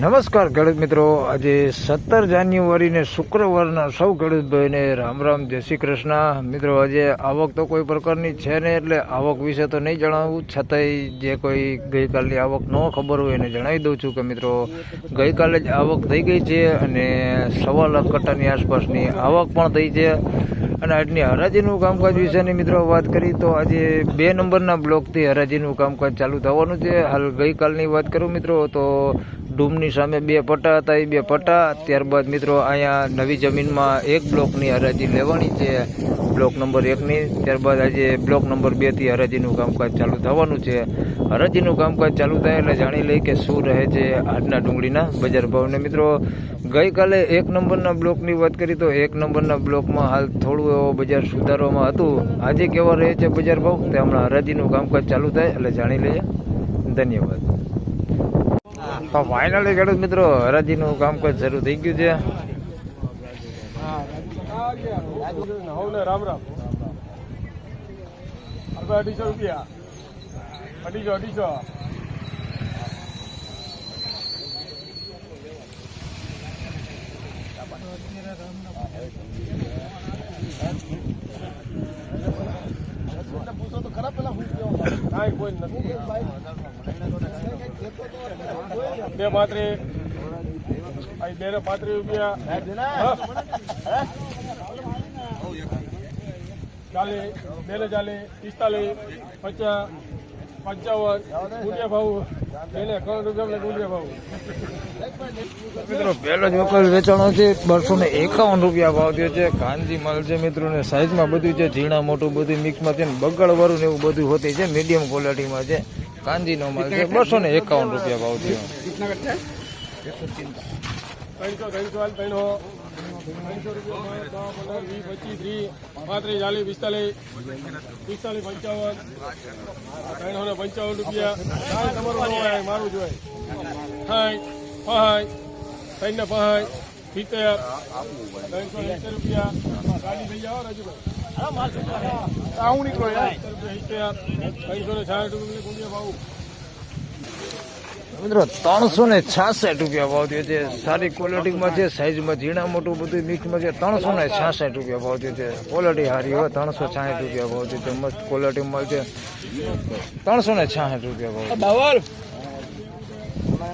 નમસ્કાર ખેડૂત મિત્રો. આજે સત્તર જાન્યુઆરીને શુક્રવારના સૌ ખેડૂતભાઈને રામ રામ, જય શ્રી કૃષ્ણ. મિત્રો, આજે આવક તો કોઈ પ્રકારની છે નહીં એટલે આવક વિશે તો નહીં જણાવું. છતાંય જે કોઈ ગઈકાલની આવક ન ખબર હોય એને જણાવી દઉં છું કે મિત્રો, ગઈકાલે જ આવક થઈ ગઈ છે અને સવા લાખ કટ્ટાની આસપાસની આવક પણ થઈ છે. અને આજની હરાજીનું કામકાજ વિશેની મિત્રો વાત કરી તો આજે બે નંબરના બ્લોકથી હરાજીનું કામકાજ ચાલુ થવાનું છે. હાલ ગઈકાલની વાત કરું મિત્રો, તો ડૂમની સામે બે પટ્ટા હતા. એ બે પટ્ટા ત્યારબાદ મિત્રો અહીંયા નવી જમીનમાં એક બ્લોકની હરાજી લેવાની છે. બ્લોક નંબર એકની. ત્યારબાદ આજે બ્લોક નંબર બેથી હરાજીનું કામકાજ ચાલુ થવાનું છે. હરાજીનું કામકાજ ચાલુ થાય એટલે જાણી લઈ કે શું રહે છે આજના ડુંગળીના બજાર ભાવને મિત્રો. ગઈકાલે એક નંબરના બ્લોકની વાત કરી તો એક નંબરના બ્લોકમાં હાલ થોડું એવો બજાર સુધારવામાં હતું. આજે કેવા રહે છે બજાર ભાવ? તે હમણાં હરાજીનું કામકાજ ચાલુ થાય એટલે જાણી લઈએ. ધન્યવાદ. તો ફાઇનલી ખેડૂત મિત્રો હરાજીનું કામકાજ શરૂ થઈ ગયું છે. રામ રામ. અઢીસો રૂપિયા. અઢીસો અઢીસો. કાંઈ કોઈ નથી. બે પાંત્રી. બે ને પાંત્રીસ રૂપિયા? ચાલીસ બે ને ચાલીસ, પિસ્તાલીસ, પચાસ, પંચાવન, ગુંડિયા ભાવ. મિત્રો વેચાણો છે બસો એકાવન રૂપિયા ભાવ થયો છે. કાંજી માલ છે મિત્રો બધું છે. ઝીણા મોટું બધું મિક્સમાં છે ને બગડવાળું ને એવું બધું હોતી છે. મીડિયમ ક્વોલિટીમાં છે. કાંજીનો માલ છે બસો ને એકાવન રૂપિયા ભાવ થયો પાંત્રીસ ચાલીસ પિસ્તાલીસ પિસ્તાલીસ પંચાવન ત્રણસો પંચાવન રૂપિયા કાંઈ તમારું હોય મારું જોઈએ હાય પહાય ત્રણ ને સિત્તેર રૂપિયા ગાડી થઈ જાઓ રાજુભાઈ આવું નીકળો ત્રણસો ને છાસઠ રૂપિયા ભાવ થયો છે. સારી ક્વોલિટીમાં છે સાઈઝમાં ઝીણા મોટું બધું મિક્સમાં છે. ત્રણસો ને છાસઠ રૂપિયા ભાવ થયો છે. ક્વોલિટી સારી હોય ત્રણસો છાસઠ રૂપિયા ભાવ થયો છે. મસ્ત ક્વોલિટીમાં છે. ત્રણસો ને છાસઠ રૂપિયા ભાવ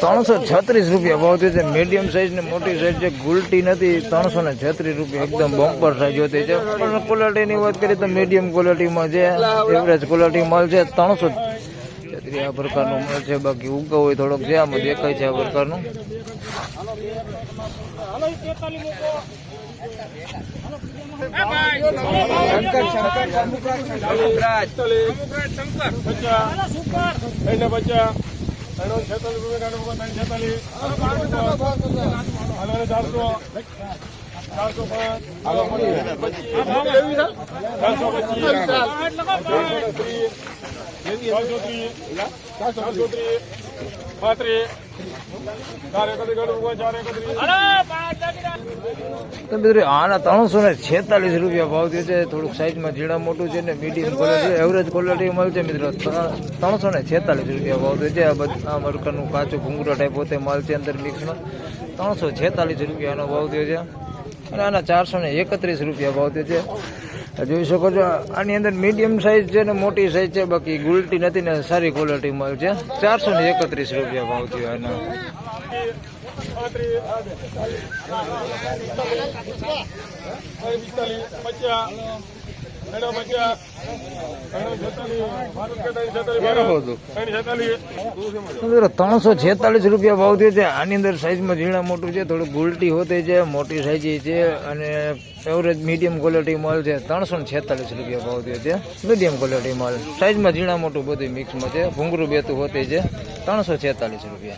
ત્રણસો હાલો છત્રીસ રૂપિયા ભાવ થયો છે. મીડિયમ સાઈઝ ને મોટી સાઈઝ છે. ગુલટી નથી, ત્રણસો ને છત્રીસ રૂપિયા. એકદમ બમ્પર સાઈઝ હોતી છે. પણ ક્વોલિટીની વાત કરીએ તો મીડિયમ ક્વોલિટીમાં છે. એવરેજ ક્વોલિટી માલ છે. ત્રણસો છત્રી આ પ્રકારનું માલ છે. બાકી ઉગો હોય થોડોક છે. આમાં દેખાય છે આ પ્રકારનું. પચાસ, ત્રણને પચાસ, ત્રણો છેતાલીસ રૂપિયા ગાંડું મૂકવા, ત્રણ છેતાલીસ, હાલો ચારસો, ચારસો પાંચ, હાલો ચારસો પચીસ, ચારસો ત્રીસ, ચારસો ત્રીસ, પાંત્રીસ, મિત્રો આના ત્રણસો ને છેતાલીસ રૂપિયા ભાવ થયો છે. થોડુંક સાઈઝમાં જીણા મોટું છે ને મીડિયમ ક્વોલિટી એવરેજ ક્વોલિટી મળશે મિત્રો. ત્રણસો ને છેતાલીસ રૂપિયા ભાવ થયો છે. આ બધા આ મરકાનું કાચું ઘૂંઘરો ટાઈપ પોતે માલ છે અંદર મિક્સમાં ત્રણસો છેતાલીસ રૂપિયાનો ભાવ થયો છે. અને આના ચારસો ને એકત્રીસ રૂપિયા ભાવ થયો છે. જોઈ શકો છો આની અંદર મીડિયમ સાઈઝ છે ને મોટી સાઈઝ છે બાકી ગુલટી નથી ને સારી ક્વોલિટી મળે છે ચારસો ને એકત્રીસ રૂપિયા ભાવ થયો એનો પચાસ ત્રણસો છેતાલીસ રૂપિયા ભાવ થયો છે. આની અંદર સાઈઝમાં ઝીણા મોટું છે, થોડું ગુલટી હોતી છે, મોટી સાઈઝ છે અને એવરેજ મીડિયમ ક્વોલિટી માલ છે. ત્રણસો ને છેતાલીસ રૂપિયા ભાવ થયો છે. મીડિયમ ક્વોલિટી માલ. સાઈઝમાં ઝીણા મોટું બધું મિક્સમાં છે. ભૂંગરું બેતું હોતી છે. ત્રણસો છેતાલીસ રૂપિયા.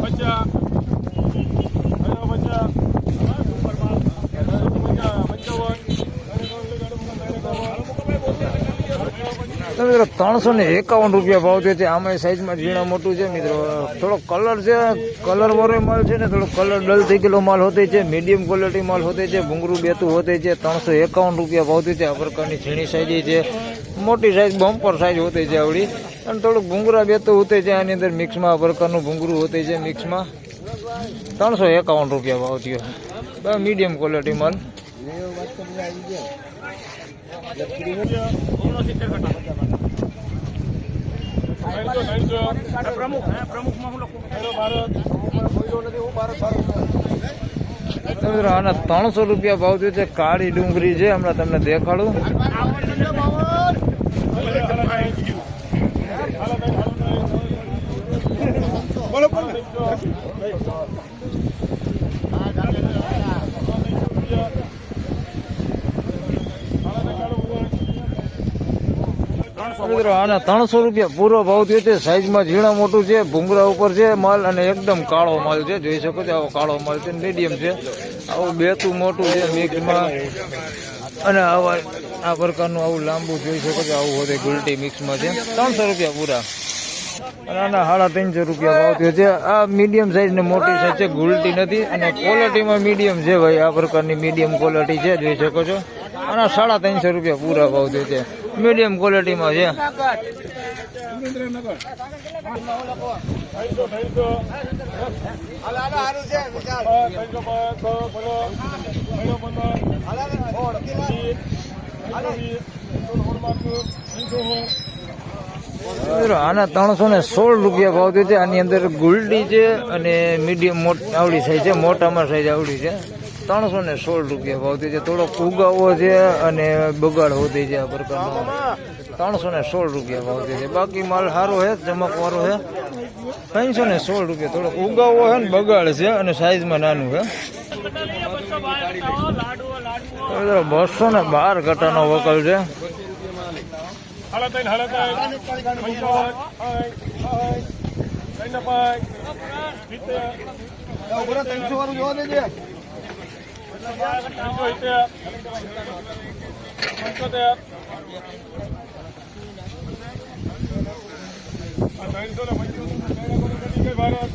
પચાસ મિત્રો, ત્રણસો ને એકાવન રૂપિયા ભાવ છે આમાં સાઈઝમાં ઝીણા મોટું છે. મિત્રો, થોડો કલર છે કલર વાળો માલ છે ને થોડો કલર ડલ થઈ ગયેલો માલ હોતે છે મીડિયમ ક્વોલિટી માલ હોતે છે ભૂંગરું બેતું હોતે છે, ત્રણસો એકાવન રૂપિયા ભાવતી છે આ પ્રકારની ઝીણી સાઈઝ છે. મોટી સાઈઝ બમ્પર સાઈઝ હોતી છે આવડી. અને થોડુંક ભૂંગરા બેતું હોતે છે, આની અંદર મિક્સમાં આ પ્રકારનું ભૂંગરું હોતે છે મિક્સમાં ત્રણસો એકાવન રૂપિયા ભાવ થયો. મીડિયમ ક્વોલિટી માલ. આના ત્રણસો રૂપિયા ભાવ થયો છે. કાળી ડુંગળી છે, હમણાં તમને દેખાડું. ત્રણસો રૂપિયા પૂરો ભાવ થયો છે. સાઈઝમાં ઝીણા મોટું છે ભૂંગરા ઉપર છે, માલ અને એકદમ કાળો માલ છે. જોઈ શકો છો, આવો કાળો માલ છે મીડિયમ છે. આવું બેતું મોટું છે મિક્સમાં અને આવા આ પ્રકારનું આવું લાંબુ જોઈ શકો છો, આવું હોતે ગુલટી મિક્સમાં છે. ત્રણસો રૂપિયા પૂરા. અને આના સાડા ત્રણસો રૂપિયા ભાવ થયો છે. આ મીડિયમ સાઈઝ ને મોટી સાઈઝ છે ગુલટી નથી. અને ક્વોલિટીમાં મીડિયમ છે ભાઈ, આ પ્રકારની મીડિયમ ક્વોલિટી છે, જોઈ શકો છો. આના સાડા ત્રણસો રૂપિયા પૂરા ભાવ થયો છે. મીડિયમ ક્વોલિટીમાં છે. ત્રણસો આના ત્રણસો ને સોળ રૂપિયા ભાવ થયો છે. આની અંદર ગુલડી છે અને મીડિયમ આવડી સાઈઝ છે. મોટામાં સાઈઝ આવડી છે. ત્રણસો ને સોળ રૂપિયા ભાવ થયો છે. થોડો ઉગાવો છે અને બગાડ હોતી છે આ પ્રકારનો ત્રણસો ને સોળ રૂપિયા ભાવ થયો છે. બાકી માલ સારો છે, ચમકવાળો છે. ત્રણસો ને સોળ રૂપિયા. થોડોક ઉગાવો છે ને બગાડ છે અને સાઈઝમાં નાનું છે. બસો ને બાર કટાનો વકલ છે. હાડા ત્રણ પંચાવન ત્રણ ત્રણસો સિત્તેર પંચોતેર ત્રણસો ને પંચોતેર ભારત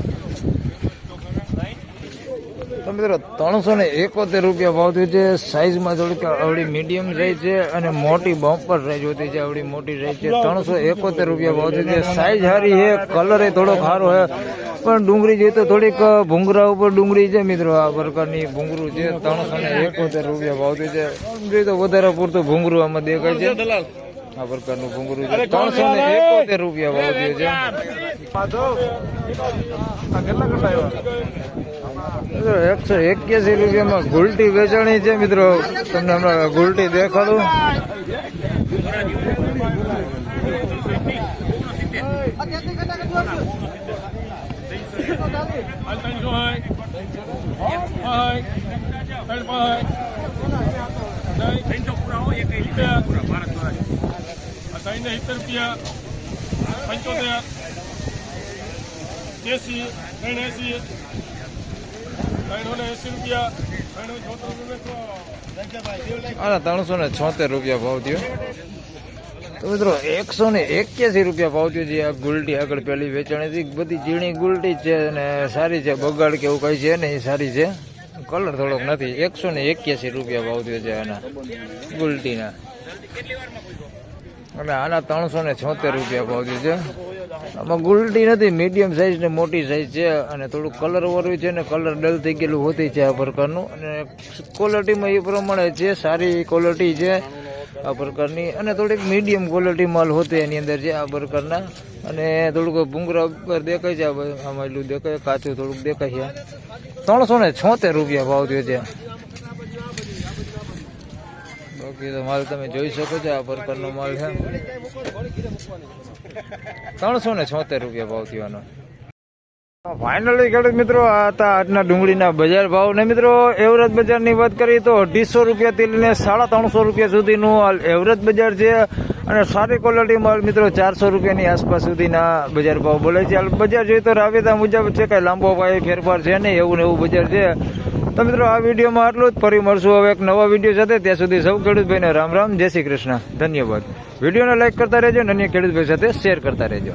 તો મિત્રો ત્રણસો ને એકોતેર રૂપિયા ભાવ થયું છે. સાઈઝમાં થોડીક આવડી મીડિયમ સાઈઝ છે અને મોટી બમ્પર સાઈઝ હોતી છે આવડી મોટી સાઈઝ છે. ત્રણસો એકોતેર રૂપિયા ભાવ થયું છે. સાઈઝ સારી છે, કલર એ થોડોક સારો છે, પણ ડુંગળી જોઈએ તો થોડીક ભૂંગરા ઉપર ડુંગળી છે મિત્રો, આ પ્રકારની ભૂંગરું છે. ત્રણસો ને એકોતેર રૂપિયા ભાવ થયું છે. જોઈએ તો વધારે પૂરતું ભૂંગરું આમાં દેખાય છે. આ પ્રકારનું ભૂંગરું છે. ત્રણસો ને એકોતેર રૂપિયા ભાવ થયું છે. એકસો એક્યાસી રૂપિયામાં ગુલટી વેચાણી છે મિત્રો તમને હમણાં ગુલટી દેખાડું પંચોતેર એસી ત્રણ એસી ત્રણસો ને એસી રૂપિયા ત્રણસો ચોતેર રૂપિયા આના ત્રણસો ને છોતેર રૂપિયા ભાવ થયો. તો મિત્રો, એકસો ને એક્યાસી રૂપિયા ભાવ થયો છે. આ ગુલટી આગળ પેલી વેચાણી હતી. બધી ઝીણી ગુલટી છે અને સારી છે. બગાડ કે એવું કઈ છે ને એ સારી છે. કલર થોડોક નથી. એકસો ને એક્યાસી રૂપિયા ભાવ થયો છે આના ગુલટીના. અને આના ત્રણસો ને છોતેર રૂપિયા ભાવ થયો છે. આમાં ગુલટી નથી મીડિયમ સાઇઝ ને મોટી સાઈઝ છે અને થોડું કલર વાળું છે ને કલર ડલ થઈ ગયેલું હોતી છે આ પ્રકારનું. અને ક્વોલિટીમાં એ પ્રમાણે છે, સારી ક્વોલિટી છે આ પ્રકારની. અને થોડીક મીડિયમ ક્વોલિટી માલ હોતી એની અંદર છે આ પ્રકારના. અને થોડુંક ભૂંગરા ઉપર દેખાય છે આમાં એટલું દેખાય, કાચું થોડુંક દેખાય છે. ત્રણસો ને છોતેર રૂપિયા ભાવ થયો છે. બાકી તો માલ તમે જોઈ શકો છો, આ પ્રકારનો માલ છે. ત્રણસો ને છોતેર રૂપિયા ભાવ થયો ફાઇનલી ખેડૂત મિત્રો, આ હતા આજના ડુંગળીના બજાર ભાવ. ને મિત્રો, એવરેજ બજારની વાત કરીએ તો અઢીસો રૂપિયાથી લઈને સાડા ત્રણસો રૂપિયા સુધીનું એવરેજ બજાર છે. અને સારી ક્વોલિટી માલ મિત્રો ચારસો રૂપિયાની આસપાસ સુધીના બજાર ભાવ બોલે છે. બજાર જોઈએ તો રાબેતા મુજબ છે કાંઈ લાંબો પાયે ફેરફાર છે નહીં, એવું ને એવું બજાર છે. તો મિત્રો, આ વિડીયોમાં આટલું જ. ફરી મળશું હવે એક નવા વીડિયો સાથે. ત્યાં સુધી સૌ ખેડૂતભાઈને રામ રામ. જય શ્રી કૃષ્ણ. ધન્યવાદ. વિડીયોને લાઈક કરતા રહેજો અને અન્ય ખેડૂતભાઈ સાથે શેર કરતા રહેજો.